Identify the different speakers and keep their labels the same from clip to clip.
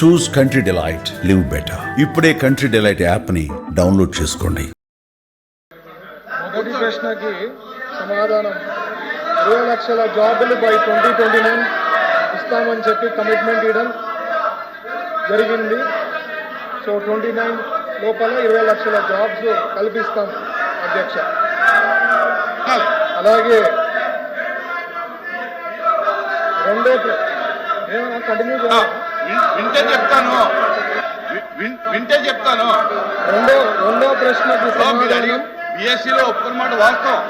Speaker 1: Choose Country Delight live better ఇప్పుడే country delight యాప్ని download చేసుకోండి.
Speaker 2: మొదటి ప్రశ్నకి సమాధానం. ఇరవై లక్షల జాబులు బై ట్వంటీ ట్వంటీ నైన్ ఇస్తామని చెప్పి కమిట్మెంట్ ఇవ్వడం జరిగింది. సో ట్వంటీ నైన్ లోపల ఇరవై లక్షల జాబ్స్ కల్పిస్తాం అధ్యక్ష. అలాగే రెండో
Speaker 3: వింటే చెప్తాను. వింటే చెప్తాను.
Speaker 2: రెండో రెండో సమాధానం
Speaker 3: బిఎస్సీలో ఒప్పుకున్న మాట వాస్తవం.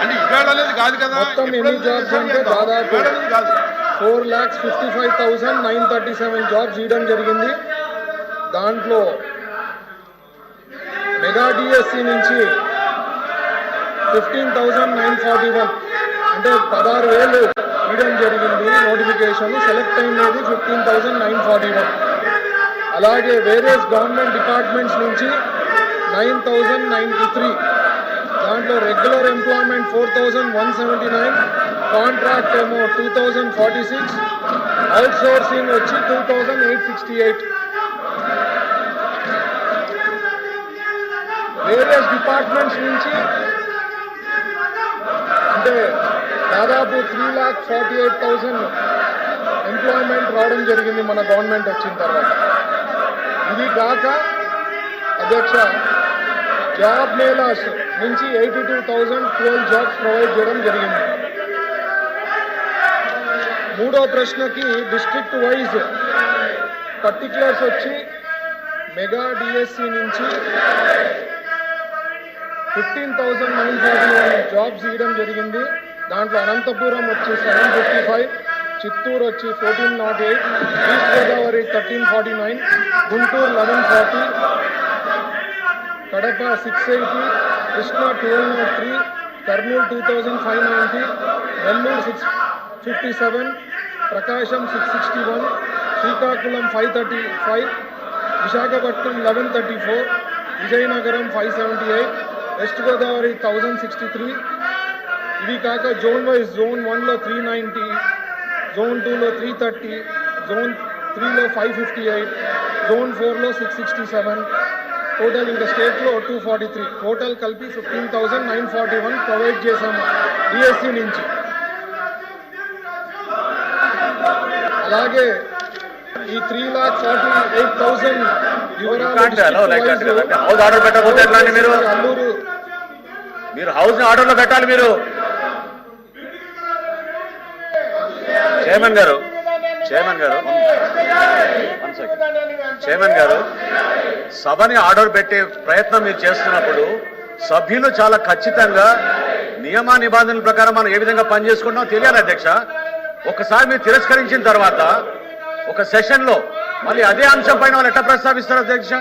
Speaker 3: అంటే ఇవాళ అనేది కాదు కదా.
Speaker 2: మొత్తం ఎన్ని అంటే. దాదాపు four lakhs fifty five thousand nine thirty seven jobs ఇవ్వడం జరిగింది. దాంట్లో మెగా డిఎస్సి నుంచి fifteen thousand nine forty one అంటే పదహారు వేలు. ఇవ్వడం జరిగింది. నోటిఫికేషన్ సెలెక్ట్ అయినది fifteen thousand nine forty one అలాగే వేరియస్ గవర్నమెంట్ డిపార్ట్మెంట్స్ నుంచి నైన్ థౌజండ్ నైంటీ త్రీ దాంట్లో regular employment four thousand one seventy nine contract ఏమో two thousand forty six outsourcing వచ్చి two thousand eight sixty eight various departments నుంచి అంటే దాదాపు three lakh forty eight thousand employment రావడం జరిగింది మన గవర్నమెంట్ వచ్చిన తర్వాత. ఇది కాక అధ్యక్ష జాబ్ మేలాస్ నుంచి eighty two thousand twelve jobs provide చేయడం జరిగింది. మూడో ప్రశ్నకి డిస్ట్రిక్ట్ వైజ్ పర్టిక్యులర్స్ వచ్చి మెగా డిఎస్సి నుంచి fifteen thousand nine forty jobs ఇవ్వడం జరిగింది. దాంట్లో అనంతపురం వచ్చి సెవెన్ ఫిఫ్టీ ఫైవ్ చిత్తూరు వచ్చి fourteen nought eight east Godavari thirteen forty nine Guntur eleven forty Kadapa six eighty Krishna twelve nought three Kurnool two thousand five ninety Nellore six fifty seven Prakasam six sixty one Srikakulam five thirty five Visakhapatnam eleven thirty four Vizianagaram five seventy eight west Godavari thousand sixty three ఇవి కాక zone wise zone వన్లో three ninety zone టూలో three thirty zone త్రీలో five fifty eight zone ఫోర్లో six sixty seven total ఇంకా స్టేట్లో two forty three. Total కలిపి fifteen thousand nine forty one provide చేశాము డిఎస్సి నుంచి. అలాగే ఈ three lakh forty eight thousand
Speaker 4: house order పెట్టకపోతే మీరు? మీరు హౌస్ ఆర్డర్లో పెట్టాలి మీరు. చైర్మన్ గారు చైర్మన్ గారు. చైర్మన్ గారు సభని ఆర్డర్ పెట్టే ప్రయత్నం మీరు చేస్తున్నప్పుడు సభ్యులు చాలా ఖచ్చితంగా నియమ నిబంధనల ప్రకారం మనం ఏ విధంగా పనిచేసుకుంటామో తెలియాలి అధ్యక్ష. ఒకసారి మీరు తిరస్కరించిన తర్వాత ఒక సెషన్లో మళ్ళీ అదే అంశం పైన వాళ్ళు ఎట్లా ప్రస్తావిస్తారు అధ్యక్ష?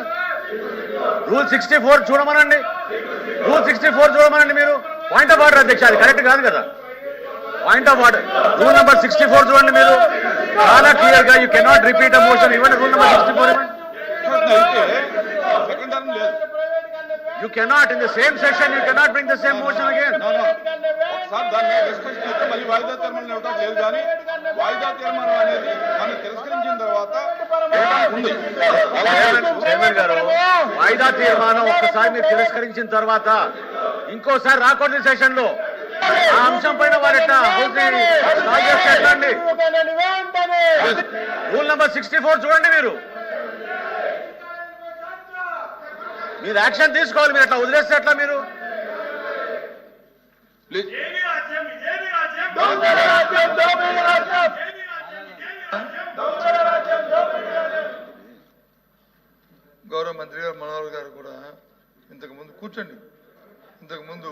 Speaker 4: రూల్ సిక్స్టీ ఫోర్ చూడమనండి. రూల్ సిక్స్టీ ఫోర్ చూడమనండి మీరు. పాయింట్ ఆఫ్ ఆర్డర్ అధ్యక్ష అది కరెక్ట్ కాదు కదా? Point of order. Rule number sixty four చూడండి మీరు. చాలా క్లియర్గా you cannot repeat a motion ఇవ్వండి rule number sixty four you cannot in the same session you cannot bring the same motion again
Speaker 3: దాన్ని మళ్ళీ వాయిదా తీర్మానం ఇవ్వడం లేదు కానీ వాయిదా తీర్మానం అనేది మనం తిరస్కరించిన తర్వాత
Speaker 4: చైర్మన్ గారు వాయిదా తీర్మానం ఒక్కసారి మీరు తిరస్కరించిన తర్వాత ఇంకోసారి రాకూడదు సెషన్లో ఆ అంశం పైన వారు అండి రూల్ నెంబర్ సిక్స్టీ ఫోర్ చూడండి మీరు. మీరు యాక్షన్ తీసుకోవాలి మీరు ఎట్లా వదిలేస్తే ఎట్లా మీరు?
Speaker 5: గౌరవ మంత్రి గారు మనోహర్ గారు కూడా ఇంతకు ముందు కూర్చోండి. ఇంతకు ముందు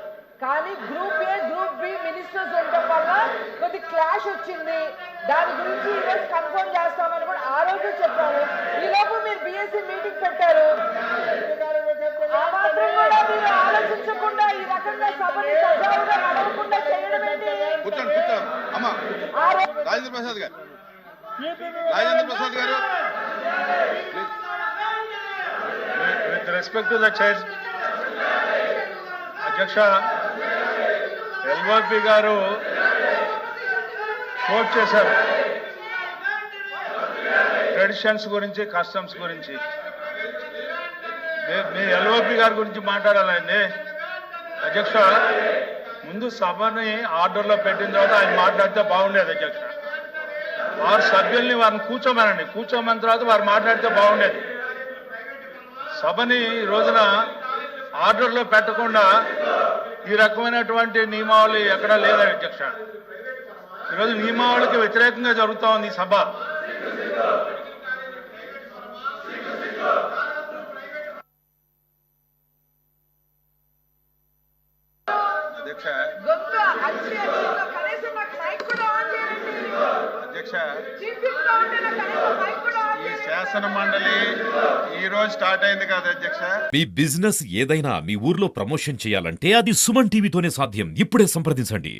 Speaker 6: కానీ group A group B ministers ఉండటం వల్ల కొద్ది క్లాష్ వచ్చింది. దాని గురించి ఈరోజు కన్ఫర్మ్ చేస్తామని కూడా ఆ రోజు చెప్పాము ఈ లోపు మీరు బిఎస్సీ మీటింగ్ పెట్టారు. ఆ మాత్రం కూడా మీరు ఆలోచించకుండా ఈ రకంగా సభని సజావుగా నడవకుండా చేయడం ఏంటి?
Speaker 3: రాజేంద్ర ప్రసాద్ గారు. రాజేంద్ర ప్రసాద్ గారు.
Speaker 7: With respect to the chair, అధ్యక్ష ఎల్ఓపి గారు కోట్ చేశారు. ట్రెడిషన్స్ గురించి కస్టమ్స్ గురించి. మీ- మీ ఎల్ఓపి గారి గురించి మాట్లాడాలండి. అధ్యక్ష ముందు సభని ఆర్డర్లో పెట్టిన తర్వాత ఆయన మాట్లాడితే బాగుండేది అధ్యక్ష. వారు సభ్యుల్ని వారిని కూర్చోమనండి. కూర్చోమన్న తర్వాత వారు మాట్లాడితే బాగుండేది. సభని ఈ రోజున ఆర్డర్లో పెట్టకుండా ఈ రకమైనటువంటి నియమావళి ఎక్కడా లేదా అధ్యక్ష? ఈరోజు నియమావళికి వ్యతిరేకంగా జరుగుతూ ఉంది సభ.
Speaker 3: శాసన మండలి ఈ రోజు స్టార్ట్ అయింది కదా అధ్యక్ష.
Speaker 8: మీ బిజినెస్ ఏదైనా మీ ఊర్లో ప్రమోషన్ చేయాలంటే అది సుమన్ టీవీతోనే సాధ్యం. ఇప్పుడే సంప్రదించండి.